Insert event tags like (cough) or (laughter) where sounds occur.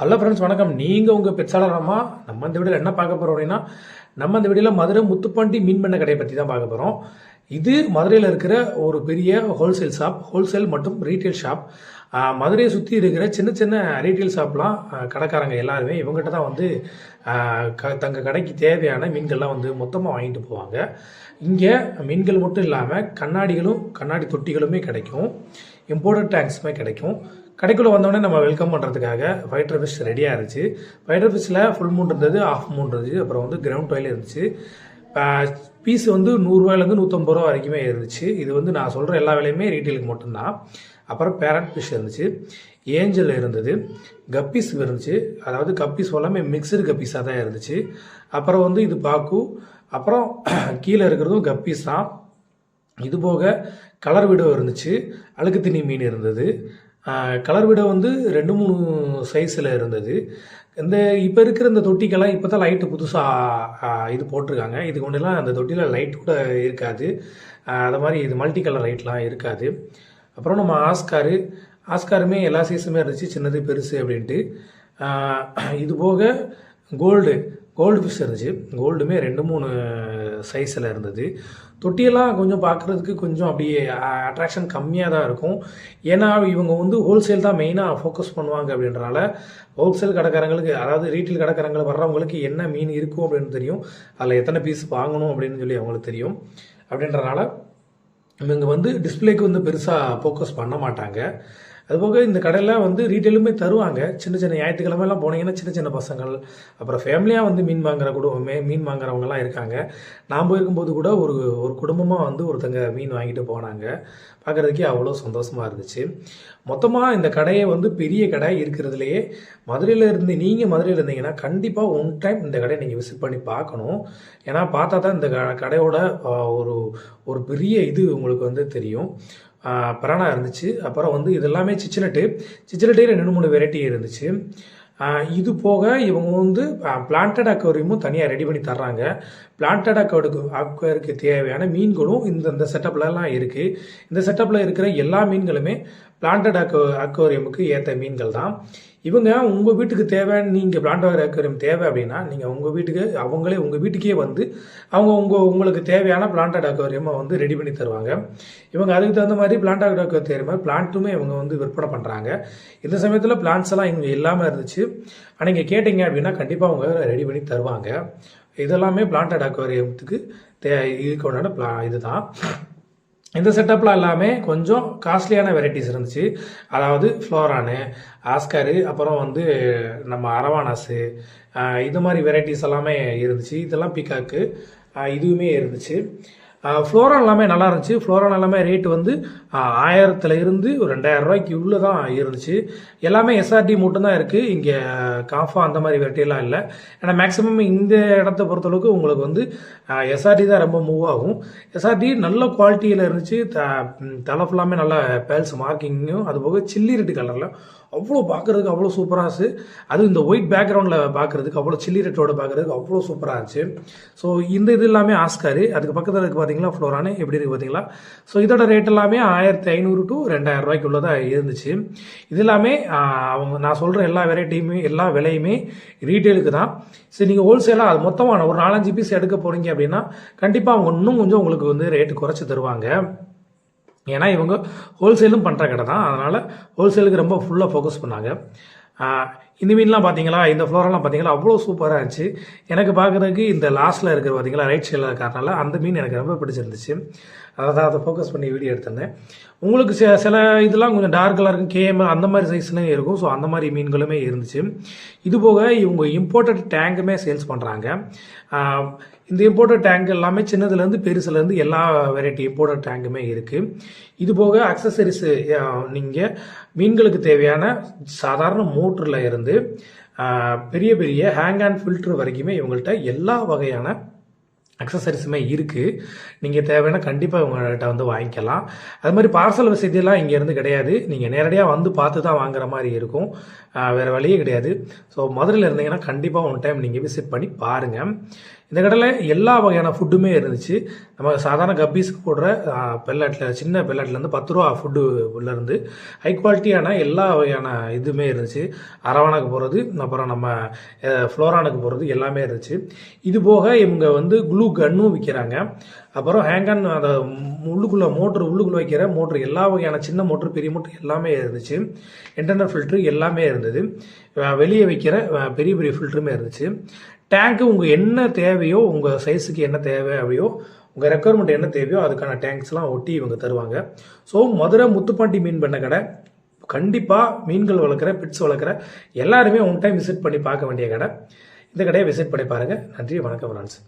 Hello friends வணக்கம். நீங்கள் உங்கள் பெட்சாளரமா நம்ம இந்த வீடியோவில் என்ன பார்க்க போகிறோம் அப்படின்னா நம்ம இந்த வீடியோவில் மதுரை முத்துப்பாண்டி மீன் பண்ண கடையை பற்றி தான் பார்க்க போகிறோம் இது மதுரையில் இருக்கிற ஒரு பெரிய ஹோல்சேல் ஷாப் ஹோல்சேல் மற்றும் ரீட்டைல் ஷாப் மதுரையை சுற்றி இருக்கிற சின்ன சின்ன ரீட்டைல் ஷாப்லாம் கடைக்காரங்க எல்லாருமே இவங்ககிட்ட தான் வந்து க தங்கள் கடைக்கு தேவையான மீன்கள்லாம் வந்து மொத்தமாக வாங்கிட்டு போவாங்க. இங்கே மீன்கள் மட்டும் இல்லாமல் கண்ணாடிகளும் கண்ணாடி தொட்டிகளுமே கிடைக்கும். இம்போர்ட்டட் டேங்க்ஸுமே கிடைக்கும். கடைக்குள்ளே வந்தோடனே நம்ம வெல்கம் பண்ணுறதுக்காக ஃபைட்டர் ஃபிஷ் ரெடியாக இருந்துச்சு. ஃபைட்டர் ஃபிஷ்ஷில் ஃபுல் மூன் இருந்தது ஆஃப் மூன் இருந்துச்சு அப்புறம் வந்து கிரவுண்ட் டாயில் இருந்துச்சு. பீஸ் வந்து நூறுரூவாயிலேருந்து நூற்றம்பது ரூபா வரைக்குமே இருந்துச்சு. இது வந்து நான் சொல்கிற எல்லா விலையுமே ரீட்டெயிலுக்கு மட்டும்தான். அப்புறம் பேரட் ஃபிஷ் இருந்துச்சு. ஏஞ்சல் இருந்தது. கப்பீஸ் இருந்துச்சு. அதாவது கப்பீஸ் எல்லாமே மிக்சடு கப்பீஸாக தான் இருந்துச்சு. அப்புறம் வந்து இது பாக்கு. அப்புறம் (clears throat) கீழே இருக்கிறதும் கப்பீஸ் தான். இது போக கலர் விடோ இருந்துச்சு. அழுக்கு தண்ணி மீன் இருந்தது. கலர் விடோ வந்து ரெண்டு மூணு சைஸில் இருந்தது. இந்த இப்போ இருக்கிற இந்த தொட்டிக்கெல்லாம் இப்போ தான் லைட்டு புதுசாக இது போட்டிருக்காங்க. இதுக்கு முன்னெல்லாம் அந்த தொட்டியில் லைட் கூட இருக்காது. அதை அது மாதிரி இது மல்டி கலர் லைட்லாம் இருக்காது. அப்புறம் நம்ம ஆஸ்காரு ஆஸ்காருமே எல்லா சைஸுமே இருந்துச்சு. சின்னது பெருசு அப்படின்ட்டு. இது போக கோல்டு கோல்டு ஃபிஷ் இருந்துச்சு. கோல்டுமே ரெண்டு மூணு சைஸில் இருந்தது. தொட்டியெல்லாம் கொஞ்சம் பார்க்குறதுக்கு கொஞ்சம் அப்படியே அட்ராக்ஷன் கம்மியாக தான் இருக்கும். ஏன்னா இவங்க வந்து ஹோல்சேல் தான் மெயினாக ஃபோக்கஸ் பண்ணுவாங்க அப்படின்றனால ஹோல்சேல் கடைக்காரங்களுக்கு அதாவது ரீட்டைல் கடைக்காரங்களுக்கு வர்றவங்களுக்கு என்ன மீன் இருக்கும் அப்படின்னு தெரியும். அதில் எத்தனை பீஸ் வாங்கணும் அப்படின்னு சொல்லி அவங்களுக்கு தெரியும். அப்படின்றனால இவங்க வந்து டிஸ்ப்ளேக்கு வந்து பெருசாக ஃபோக்கஸ் பண்ண மாட்டாங்க. அதுபோக இந்த கடையில் வந்து ரீட்டெயிலுமே தருவாங்க. சின்ன சின்ன ஞாயிற்றுக்கிழமைலாம் போனீங்கன்னா சின்ன சின்ன பசங்கள் அப்புறம் ஃபேமிலியாக வந்து மீன் வாங்குற குடும்பமே மீன் வாங்குறவங்கலாம் இருக்காங்க. நான் போயிருக்கும்போது கூட ஒரு ஒரு குடும்பமாக வந்து ஒருத்தங்க மீன் வாங்கிட்டு போனாங்க. பார்க்குறதுக்கே அவ்வளோ சந்தோஷமாக இருந்துச்சு. மொத்தமாக இந்த கடையை வந்து பெரிய கடை இருக்கிறதுலையே மதுரையில் இருந்து நீங்கள் மதுரையில் இருந்தீங்கன்னா கண்டிப்பாக ஒன் டைம் இந்த கடையை நீங்கள் விசிட் பண்ணி பார்க்கணும். ஏன்னா பார்த்தா தான் இந்த க- கடையோட ஒரு ஒரு பெரிய இது உங்களுக்கு வந்து தெரியும். பிரானா இருந்துச்சு. அப்புறம் வந்து இது எல்லாமே சிச்சினட்டு ரெண்டு மூணு வெரைட்டி இருந்துச்சு. இது போக இவங்க வந்து பிளான்டட் அக்வரியமும் தனியாக ரெடி பண்ணி தர்றாங்க. பிளான்டட் அக்வருக்கு அக்வருக்கு தேவையான மீன்களும் இந்த இந்த செட்டப்லலாம் இருக்குது இந்த செட்டப்பில் இருக்கிற எல்லா மீன்களுமே பிளான்டட் அக்வ அக்வரியமுக்கு ஏற்ற மீன்கள் தான் இவங்க உங்கள் வீட்டுக்கு தேவை நீங்கள் பிளான்டட் அக்வரியம் தேவை அப்படின்னா நீங்கள் உங்கள் வீட்டுக்கு அவங்களே உங்கள் வீட்டுக்கே வந்து அவங்க உங்கள் உங்களுக்கு தேவையான பிளான்டட் அக்வரியமை வந்து ரெடி பண்ணி தருவாங்க. இவங்க அதுக்கு தகுந்த மாதிரி பிளான்டட் மாதிரி பிளான்ட்டுமே இவங்க வந்து விற்பனை பண்ணுறாங்க இந்த சமயத்தில் பிளான்ஸ் எல்லாம் இங்கே இல்லாமல் இருந்துச்சு. ஆனால் நீங்கள் கேட்டிங்க அப்படின்னா கண்டிப்பாக அவங்க ரெடி பண்ணி தருவாங்க. இதெல்லாமே பிளான்டட் அக்வரியத்துக்கு தே இதுக்கு உண்டான பிளா இதுதான். இந்த செட்டப்லாம் எல்லாமே கொஞ்சம் காஸ்ட்லியான வெரைட்டிஸ் இருந்துச்சு. அதாவது ஃப்ளோரானு ஆஸ்கரு அப்புறம் வந்து நம்ம அரவானாஸு இது மாதிரி வெரைட்டிஸ் எல்லாமே இருந்துச்சு. இதெல்லாம் பீகாக்கு இதுவுமே இருந்துச்சு. ஃப்ளோரான் எல்லாமே நல்லா இருந்துச்சு. ஃப்ளோரான் எல்லாமே ரேட் வந்து ஆயிரத்தில் இருந்து ஒரு ரெண்டாயிரம் ரூபாய்க்கு உள்ளே தான் இருந்துச்சு. எல்லாமே எஸ்ஆர்டி மட்டும்தான் இருக்குது இங்கே காஃபா அந்த மாதிரி வெரைட்டிலாம் இல்லை. ஏன்னா மேக்ஸிமம் இந்த இடத்த பொறுத்தளவுக்கு உங்களுக்கு வந்து எஸ்ஆர்டி தான் ரொம்ப மூவ் ஆகும். எஸ்ஆர்டி நல்ல குவாலிட்டியில் இருந்துச்சு. த தலை ஃபுல்லாமே நல்ல பேல்ஸ் மார்க்கிங்கும் அது போக சில்லி ரெட்டு கலரில் அவ்வளோ பார்க்குறதுக்கு அவ்வளோ சூப்பராக இருந்துச்சு. அதுவும் இந்த ஒயிட் பேக்ரவுண்டில் பார்க்குறதுக்கு அவ்வளோ சில்லி ரெட்டோட பார்க்குறதுக்கு அவ்வளோ சூப்பராக இருந்துச்சு. ஸோ இந்த இது எல்லாமே ஆஸ்காரு அதுக்கு பக்கத்தில் இருக்குது பார்த்தீங்களா ஃப்ளோரானு எப்படி இருக்கு பார்த்தீங்களா ஸோ இதோட ரேட் எல்லாமே ஆயிரத்தி ஐநூறு டு ரெண்டாயிரம் ரூபாய்க்கு தான் இருந்துச்சு. இது எல்லாமே அவங்க நான் சொல்கிற எல்லா வெரைட்டியுமே எல்லா விலையுமே ரீட்டெயிலுக்கு தான். சரி நீங்கள் ஹோல்சேலாக அது மொத்தமாக ஒரு நாலஞ்சு பீஸ் எடுக்க போகிறீங்க அப்படின்னா கண்டிப்பாக அவங்க இன்னும் கொஞ்சம் உங்களுக்கு வந்து ரேட்டு குறைச்சி தருவாங்க. ஏன்னா இவங்க ஹோல்சேலும் பண்ணுற கடை தான். அதனால் ஹோல்சேலுக்கு ரொம்ப ஃபுல்லாக ஃபோக்கஸ் பண்ணாங்க. இந்த மீன்லாம் பார்த்தீங்களா இந்த ஃப்ளோரெல்லாம் பார்த்தீங்களா அவ்வளோ சூப்பராக இருந்துச்சு. எனக்கு பார்க்குறதுக்கு இந்த லாஸ்ட்டில் இருக்கிற பார்த்தீங்களா ரைட் சைடில் இருக்கிறனால அந்த மீன் எனக்கு ரொம்ப பிடிச்சிருந்துச்சு. தான் அதை ஃபோக்கஸ் பண்ணி வீடியோ எடுத்திருந்தேன். உங்களுக்கு சில சில இதெல்லாம் கொஞ்சம் டார்க் இருக்கும். கேஎம் அந்த மாதிரி சைஸ்லாம் இருக்கும். ஸோ அந்த மாதிரி மீன்களுமே இருந்துச்சு. இது போக இவங்க இம்போர்ட்டட் டேங்குமே சேல்ஸ் பண்ணுறாங்க இந்த இம்போர்ட்டட் டேங்க் எல்லாமே சின்னதுலேருந்து பெருசுலேருந்து எல்லா வெரைட்டி இம்போர்ட்டட் டேங்குமே இருக்குது இது போக அக்சசரிஸு நீங்கள் மீன்களுக்கு தேவையான சாதாரண மோட்டரில் இருந்து பெரிய பெரிய ஹேங் அண்ட் ஃபில்டர் வரைக்குமே இவங்கள்ட்ட எல்லா வகையான அக்சசரிஸுமே இருக்குது நீங்கள் தேவைன்னா கண்டிப்பாக உங்கள்கிட்ட வந்து வாங்கிக்கலாம். அது மாதிரி பார்சல் வசதியெல்லாம் இங்கேருந்து கிடையாது. நீங்கள் நேரடியாக வந்து பார்த்து தான் வாங்குற மாதிரி இருக்கும். வேறு வழியே கிடையாது. ஸோ மதுரையில் இருந்தீங்கன்னா கண்டிப்பாக ஒன் டைம் நீங்கள் விசிட் பண்ணி பாருங்கள் இந்த கடையில் எல்லா வகையான ஃபுட்டுமே இருந்துச்சு. நம்ம சாதாரண கப்பீஸ்க்கு போடுற பெல்லாட்டில் சின்ன பெல்லாட்லேருந்து பத்து ரூபா ஃபுட்டு உள்ளேருந்து ஹை குவாலிட்டியான எல்லா வகையான இதுவுமே இருந்துச்சு. அரவானுக்கு போகிறது அப்புறம் நம்ம ஃப்ளோரானுக்கு போகிறது எல்லாமே இருந்துச்சு. இது போக இவங்க வந்து க்ளூ கன்னும் விற்கிறாங்க அப்புறம் ஹேங்கன் அந்த உள்ளுக்குள்ளே மோட்ரு உள்ளுக்குள்ளே வைக்கிற மோட்ரு எல்லா வகையான சின்ன மோட்ரு பெரிய மோட்ரு எல்லாமே இருந்துச்சு. இன்டர்னல் ஃபில்ட்ரு எல்லாமே இருந்தது. வெளியே வைக்கிற பெரிய பெரிய ஃபில்ட்ருமே இருந்துச்சு. டேங்க்கு உங்கள் என்ன தேவையோ உங்கள் சைஸுக்கு என்ன தேவையோ உங்கள் ரெக்குவயர்மெண்ட் என்ன தேவையோ அதுக்கான டேங்க்ஸ்லாம் ஒட்டி இவங்க தருவாங்க. ஸோ மதுரை முத்துப்பாண்டி மீன் பண்ண கடை கண்டிப்பாக மீன்கள் வளர்க்குற பிட்ஸ் வளர்க்குற எல்லாருமே ஒன் டைம் விசிட் பண்ணி பார்க்க வேண்டிய கடை. இந்த கடையை விசிட் பண்ணி பாருங்கள் நன்றி வணக்கம் ஃப்ரெண்ட்ஸ்